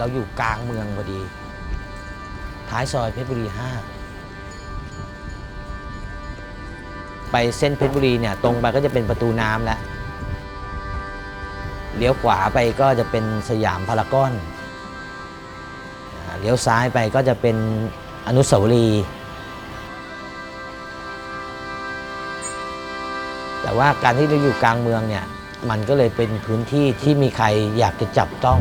เราอยู่กลางเมืองพอดี ท้ายซอยเพชรบุรี 5 ไปเส้นเพชรบุรีเนี่ยตรงไปก็จะเป็นประตูน้ำแล้วเลี้ยวขวาไปก็จะเป็นสยามพารากอนเลี้ยวซ้ายไปก็จะเป็นอนุสาวรีย์แต่ว่าการที่เราอยู่กลางเมืองเนี่ย มันก็เลยเป็นพื้นที่ที่มีใครอยากจะจับต้อง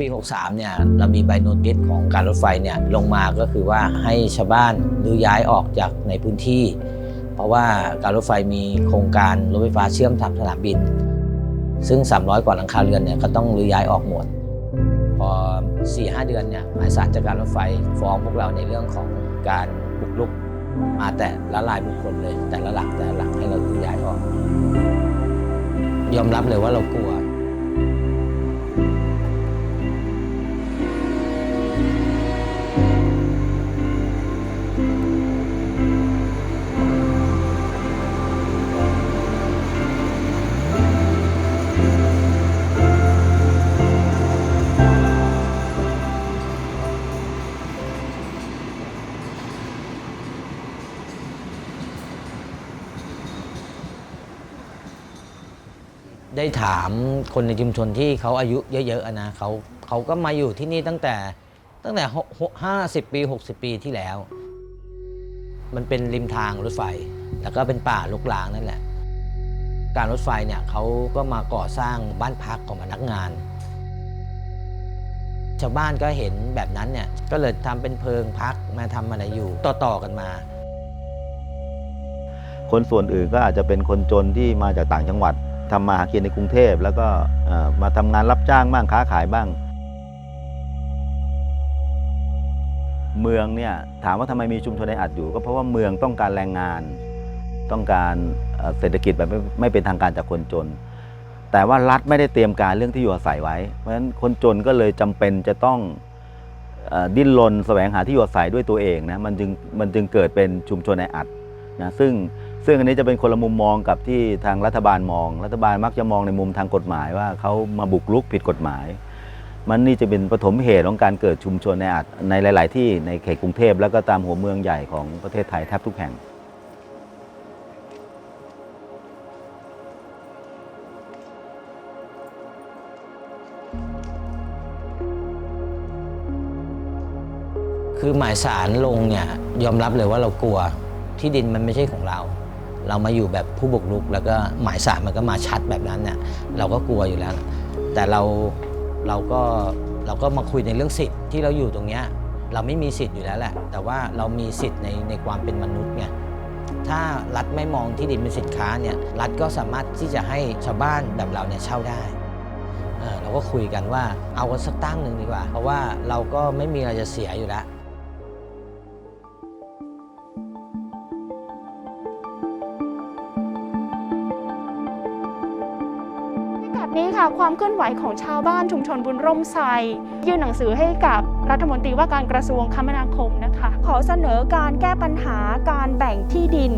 ปี 63 เนี่ยเรามีใบโนติสของการรถไฟเนี่ยลงมาก็คือว่าให้ชาวบ้านรื้อย้ายออกจากในพื้นที่ เพราะว่าการรถไฟมีโครงการรถไฟฟ้าเชื่อมทางสนามบิน ซึ่ง 300 กว่าหลังคาเรือนเนี่ยก็ต้องรื้อย้ายออกหมด พอ 4-5 เดือนเนี่ยหมายสารจากการรถไฟฟ้องพวกเราในเรื่องของการบุกรุกมาแต่ละลายบุคคลเลย แต่ละหลักแต่ละหลักให้เรารื้อย้ายออก ยอมรับเลยว่าเรากลัว ได้ถามคนในชุมชนที่เขาอายุเยอะๆนะเขาเขาก็มาอยู่ที่นี่ตั้งแต่ตั้งแต่ห้าสิบปี 60 ปีที่แล้ว มันเป็นริมทางรถไฟ แล้วก็เป็นป่าลุกลางนั่นแหละ การรถไฟเนี่ยเขาก็มาก่อสร้างบ้านพักของพนักงานชาวบ้านก็เห็นแบบนั้นเนี่ยก็เลยทำเป็นเพิงพักมาทำอะไรอยู่ต่อๆกันมา คนส่วนอื่นก็อาจจะเป็นคนจนที่มาจากต่างจังหวัด ทำมาหากินในกรุงเทพ แล้วก็มาทำงานรับจ้างบ้างค้าขายบ้าง เมืองเนี่ยถามว่าทำไมมีชุมชนในอัดอยู่ ก็เพราะว่าเมืองต้องการแรงงาน ต้องการเศรษฐกิจแบบไม่ไม่เป็นทางการจากคนจน แต่ว่ารัฐไม่ได้เตรียมการเรื่องที่อยู่อาศัยไว้ เพราะฉะนั้นคนจนก็เลยจำเป็นจะต้องอดิ้นรนแสวงหาที่อยู่อาศัยด้วยตัวเองนะมันจึงมันจึงเกิดเป็นชุมชนในอัดนะซึ่ง ซึ่งอันนี้จะเป็นคนละมุมมองกับที่ทางรัฐบาลมอง รัฐบาลมักจะมองในมุมทางกฎหมายว่าเขามาบุกรุกผิดกฎหมาย มันนี่จะเป็นปฐมเหตุของการเกิดชุมชนในอาจในหลาย ๆ ที่ในเขตกรุงเทพแล้วก็ตามหัวเมืองใหญ่ของประเทศไทยแทบทุกแห่ง คือหมายสารลงเนี่ยยอมรับเลยว่าเรากลัวที่ดินมันไม่ใช่ของเรา เรามาอยู่แบบผู้บุกรุก แล้วก็หมายสารมันก็มาชัดแบบนั้นเนี่ยเราก็กลัวอยู่แล้ว แต่เราเราก็เราก็มาคุยในเรื่องสิทธิ์ที่เราอยู่ตรงเนี้ยเราไม่มีสิทธิ์อยู่แล้วแหละ แต่ว่าเรามีสิทธิ์ในในความเป็นมนุษย์ไงถ้ารัฐไม่มองที่ดินเป็นสินค้าเนี่ยรัฐก็สามารถที่จะให้ชาวบ้านแบบเราเนี่ยเช่าได้เเราก็คุยกันว่าเอากันสักตั้งหนึ่งดีกว่า เพราะว่าเราก็ไม่มีอะไรจะเสียอยู่แล้ว ค่ะความเคลื่อนไหวของชาวบ้านชุมชนบุญร่มไทรยื่นหนังสือให้กับรัฐมนตรีว่าการกระทรวงคมนาคมนะคะ ขอเสนอการแก้ปัญหาการแบ่งที่ดิน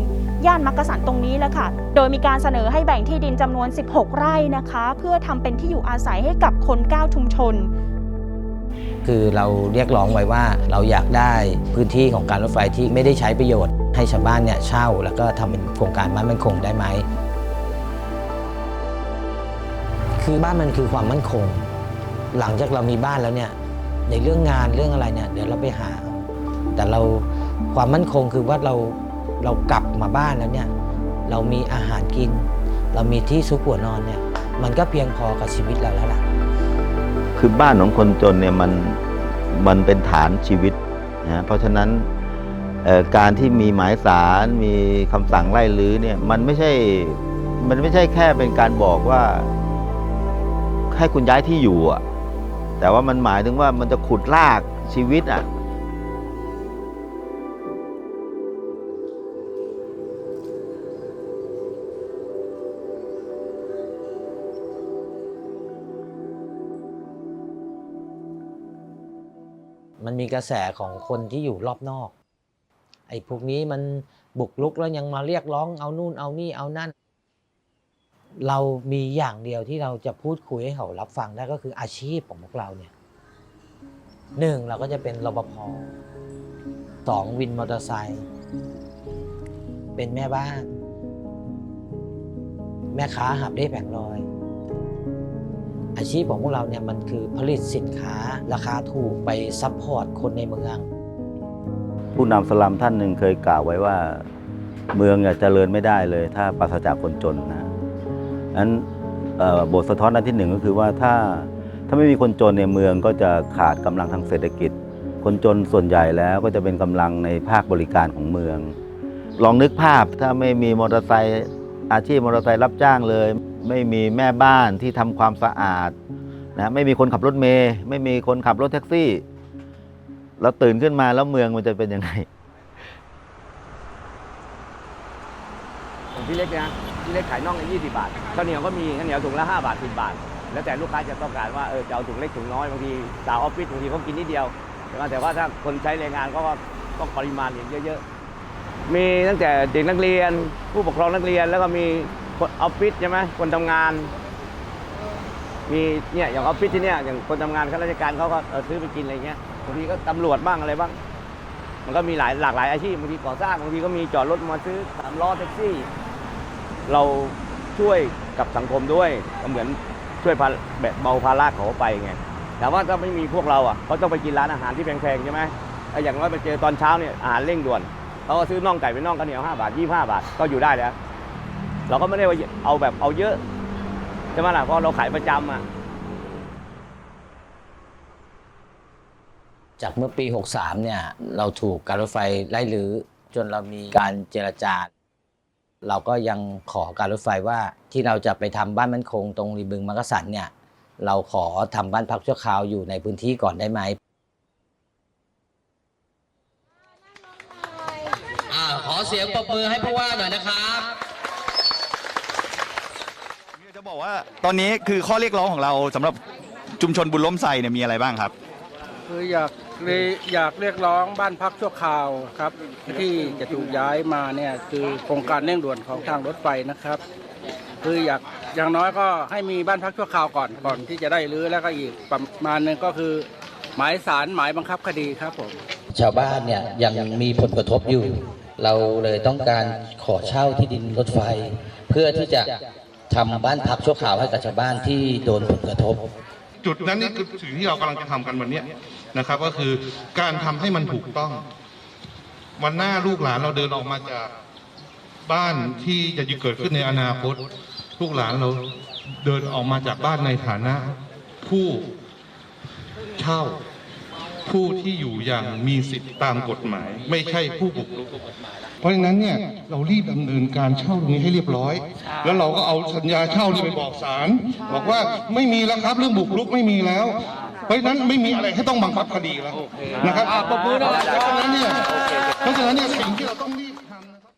ย่านมักกะสันตรงนี้แหละค่ะ โดยมีการเสนอให้แบ่งที่ดินจำนวน 16 ไร่นะคะ เพื่อทำเป็นที่อยู่อาศัยให้กับคน 9 ชุมชนคือเราเรียกร้องไว้ว่าเราอยากได้พื้นที่ของการรถไฟที่ไม่ได้ใช้ประโยชน์ ให้ชาวบ้านเนี่ยเช่า แล้วก็ทำเป็นโครงการบ้านมั่นคงได้ไหม คือบ้านมันคือความมั่นคง หลังจากเรามีบ้านแล้วเนี่ยในเรื่องงานเรื่องอะไรเนี่ยเดี๋ยวเราไปหา แต่เราความมั่นคงคือว่าเราเรากลับมาบ้านแล้วเนี่ยเรามีอาหารกิน เรามีที่ซุกหัวนอนเนี่ยมันก็เพียงพอกับชีวิตเราแล้วล่ะคือบ้านของคนจนเนี่ยมันมันเป็นฐานชีวิตนะเพราะฉะนั้นการที่มีหมายสารมีคำสั่งไล่รื้อเนี่ยมันไม่ใช่มันไม่ใช่แค่เป็นการบอกว่า ให้คุณย้ายที่อยู่อะแต่ว่ามันหมายถึงว่ามันจะขุดลากชีวิตอะมันมีกระแสของคนที่อยู่รอบนอก ไอ้พวกนี้มันบุกลุกแล้วยังมาเรียกร้องเอานู่นเอานี่เอานั่น เรามีอย่างเดียวที่เราจะพูดคุยให้เขารับฟังได้ก็คืออาชีพของพวกเราเนี่ยหนึ่งเราก็จะเป็นรปภสองวินมอเตอร์ไซค์เป็นแม่บ้าน แม่ค้าหับได้แผงลอย อาชีพของพวกเราเนี่ยมันคือผลิตสินค้าราคาถูกไปซัพพอร์ตคนในเมือง ผู้นำสลัมท่านหนึ่งเคยกล่าวไว้ว่า เมืองเนี่ยเจริญไม่ได้เลย ถ้าปราศจากคนจนนะ นั้นเอ่อบทสะท้อนอันที่หนึ่งก็คือว่าถ้าถ้าไม่มีคนจนเนี่ยเมืองก็จะขาดกำลังทางเศรษฐกิจ คนจนส่วนใหญ่แล้วก็จะเป็นกำลังในภาคบริการของเมือง ลองนึกภาพถ้าไม่มีมอเตอร์ไซค์อาชีพมอเตอร์ไซค์รับจ้างเลย ไม่มีแม่บ้านที่ทำความสะอาดนะไม่มีคนขับรถเมย์ไม่มีคนขับรถแท็กซี่ แล้วตื่นขึ้นมาแล้วเมืองมันจะเป็นยังไงของพี่เล็กนะ พี่เล็กขายน่องใน20บาทข้าวเหนียวก็มีข้าวเหนียวถุงละ5บาท10บาท แล้วแต่ลูกค้าจะต้องการว่าเออจะเอาถุงเล็กถุงน้อยบางทีสาวออฟฟิศบางทีเขากินนิดเดียว แต่ว่าแต่ว่าถ้าคนใช้แรงงานก็ต้องปริมาณอย่างเยอะๆมีตั้งแต่เด็กนักเรียน ผู้ปกครองนักเรียน แล้วก็มีคนออฟฟิศใช่ไหมคนทำงาน มีเนี่ยอย่างออฟฟิศที่เนี่ยอย่างคนทำงานข้าราชการเขาก็เออซื้อไปกินอะไรเงี้ยบางทีก็ตำรวจบ้างอะไรบ้างมันก็มีหลายหลากหลายอาชีพบางทีก่อสร้างบางทีก็มีจอดรถมาซื้อสามล้อแท็กซี่ เราช่วยกับสังคมด้วยเหมือนช่วยแบบเบาภาระเขาไปไงแต่ว่าถ้าไม่มีพวกเราอะเขาต้องไปกินร้านอาหารที่แพงๆใช่ไหมไอ้อย่างน้อยไปเจอตอนเช้าเนี่ยอาหารเร่งด่วนเขาก็ซื้อน่องไก่เป็นน่องข้าวเหนียวห้าบาทยี่ห้าบาทก็อยู่ได้แล้ว เราก็ไม่ได้ว่าเอาแบบเอาเยอะใช่ไหมล่ะเพราะเราขายประจำอะจากเมื่อปี 63 เนี่ย เราถูกการรถไฟไล่รื้อจนเรามีการเจรจา เราก็ยังขอการรถไฟว่าที่เราจะไปทำบ้านมั่นคงตรงริมบึงมักกะสันเนี่ยเราขอทำบ้านพักชั่วคราวอยู่ในพื้นที่ก่อนได้ไหมขอเสียงปรบมือให้ผู้ว่าหน่อยนะครับจะบอกว่าตอนนี้คือข้อเรียกร้องของเราสำหรับชุมชนบุญล้มไซเนี่ยมีอะไรบ้างครับ คืออยาก เรียอยากเรียกร้องบ้านพักชั่วคราวครับ ที่จะถูกย้ายมาเนี่ยคือโครงการเร่งด่วนของทางรถไฟนะครับ คืออยากอย่างน้อยก็ให้มีบ้านพักชั่วคราวก่อนก่อนที่จะได้รื้อแล้วก็อีกประมาณหนึงก็คือ หมายสารหมายบังคับคดีครับผมชาวบ้านเนี่ยยังมีผลกระทบอยู่ เราเลยต้องการขอเช่าที่ดินรถไฟ เพื่อที่จะทำบ้านพักชั่วคราวให้กับชาวบ้านที่โดนผลกระทบ จุดนั้นนี่คือสิ่งที่เรากำลังจะทำกันวันเนี้ย นะครับ ก็คือการทำให้มันถูกต้อง วันหน้าลูกหลานเราเดินออกมาจากบ้านที่จะเกิดขึ้นในอนาคต ลูกหลานเราเดินออกมาจากบ้านในฐานะ ผู้เช่าผู้ที่อยู่อย่างมีสิทธิตามกฎหมาย ไม่ใช่ผู้บุกรุกเพราะฉะนั้นเนี่ยเรารีบดำเนินการเช่าตรงนี้ให้เรียบร้อย แล้วเราก็เอาสัญญาเช่านี่ไปบอกศาลบอกว่าไม่มีแล้วครับเรื่องบุกรุกไม่มีแล้ว เพราะฉะนั้นไม่มีอะไรให้ต้องบังคับคดีแล้วนะครับเพราะฉะนั้นเนี่ยเพราะฉะนั้นเนี่ยสิ่งที่เราต้องรีบทำนะครับ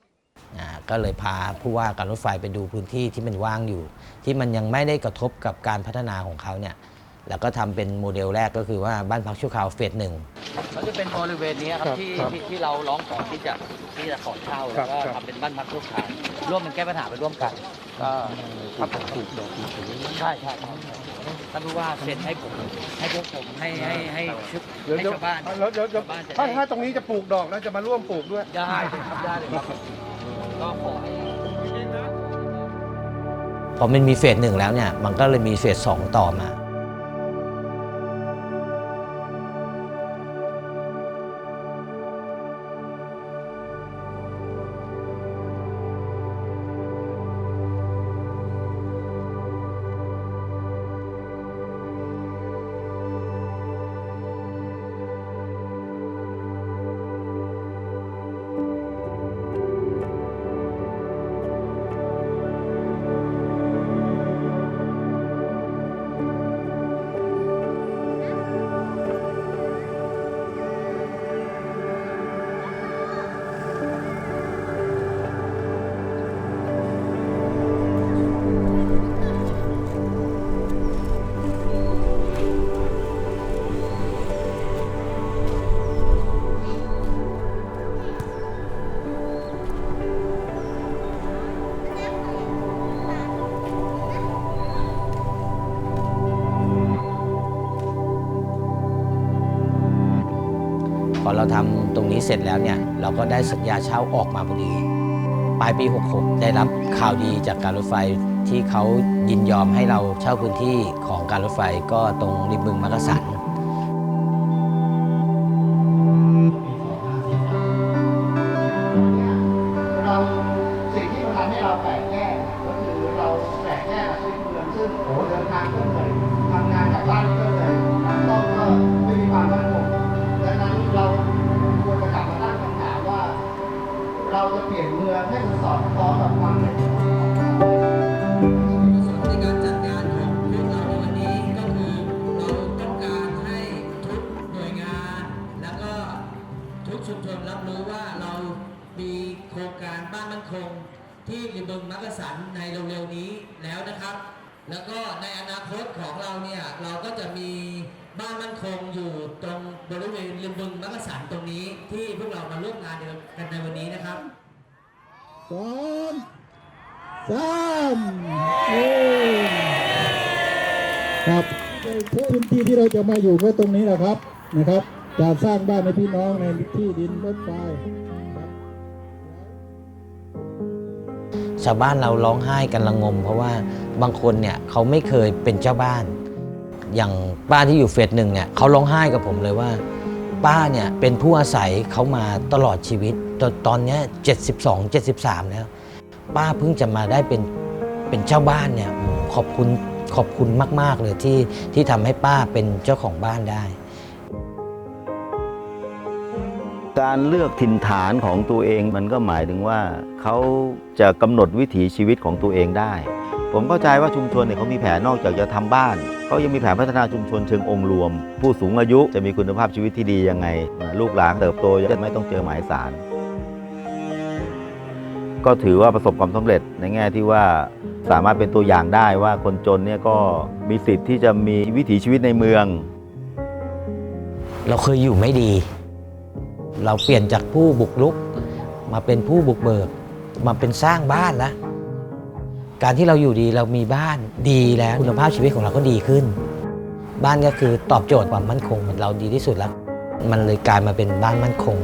อ่าก็เลยพาผู้ว่าการรถไฟไปดูพื้นที่ที่มันว่างอยู่ ที่มันยังไม่ได้กระทบกับการพัฒนาของเขาเนี่ยแล้วก็ทำเป็นโมเดลแรกก็คือว่าบ้านพักชั่วคราวเฟสหนึ่งเขาจะเป็นบริเวณนี้ครับที่ที่ที่เราร้องขอที่จะที่จะขอเช่าแล้วก็ทำเป็นบ้านพักชั่วคราวร่วมกันแก้ปัญหาไปร่วมกัน ก็ครับผมถูกดอกใช่ใช่ครับ ท่านผู้ว่าเซ็นให้ผมให้พวกผมให้ให้ให้ชุดให้ชาวบ้านแล้วเดี๋ยวเดี๋ยวชาวบ้านจะถ้าได้ถ้าตรงนี้จะปลูกดอกแล้วจะมาร่วมปลูกด้วย ได้เลยครับได้เลยครับก็ขอให้ พอมันมีเฟสหนึ่งแล้วเนี่ย มันก็เลยมีเฟสสองต่อมา อเราทำตรงนี้เสร็จแล้วเนี่ยเราก็ได้สัญญาเช่าออกมาพอดี ปลายปี 66 ได้รับข่าวดีจากการรถไฟที่เขายินยอมให้เราเช่าพื้นที่ของการรถไฟก็ตรงริมบึงมักกะสัน ให้มันสอดคล้องกับความเป็นอยู่ของเราในการจัดงานของพวกเราในวันนี้ก็คือเราต้องการให้ทุกหน่วยงาน แล้วก็ทุกชุมชนรับรู้ว่าเรามีโครงการบ้านมั่นคง ที่ริมบึงมักกะสันในเร็วๆนี้แล้วนะครับ แล้วก็ในอนาคตของเราเนี่ยเราก็จะมีบ้านมั่นคงอยู่ตรงบริเวณริมบึงมักกะสันตรงนี้ที่พวกเรามาร่วมงานกันในวันนี้นะครับ สองสามครับพื้นที่ที่เราจะมาอยู่ก็ตรงนี้แหละครับนะครับจะสร้างบ้านให้พี่น้องในที่ดินรถไฟชาวบ้านเราร้องไห้กันระงม เพราะว่าบางคนเนี่ยเขาไม่เคยเป็นเจ้าบ้าน อย่างป้าที่อยู่เฟสหนึ่งเนี่ยเขาร้องไห้กับผมเลยว่า ป้าเนี่ยเป็นผู้อาศัยเขามาตลอดชีวิต ตอนตอนเนี้72 73 แล้ว ป้าเพิ่งจะมาได้เป็นเป็นเจ้าบ้านเนี่ยขอบคุณขอบคุณมาก ๆ เลยที่ที่ทำให้ป้าเป็นเจ้าของบ้านได้ การเลือกถิ่นฐานของตัวเองมันก็หมายถึงว่าเขาจะกำหนดวิถีชีวิตของตัวเองได้ ผมเข้าใจว่าชุมชนเนี่ยเขามีแผนนอกจากจะทำบ้านเขายังมีแผนพัฒนาชุมชนเชิงองค์รวม ผู้สูงอายุจะมีคุณภาพชีวิตที่ดียังไงลูกหลานเติบโตจะไม่ต้องเจอหมายสาร ก็ถือว่าประสบความสำเร็จในแง่ที่ว่าสามารถเป็นตัวอย่างได้ว่าคนจนเนี่ยก็มีสิทธิ์ที่จะมีวิถีชีวิตในเมือง เราเคยอยู่ไม่ดี เราเปลี่ยนจากผู้บุกรุก มาเป็นผู้บุกเบิก มาเป็นสร้างบ้านแล้วการที่เราอยู่ดีเรามีบ้านดีแล้วคุณภาพชีวิตของเราก็ดีขึ้น บ้านก็คือตอบโจทย์ความมั่นคงของเราดีที่สุดแล้ว มันเลยกลายมาเป็นบ้านมั่นคง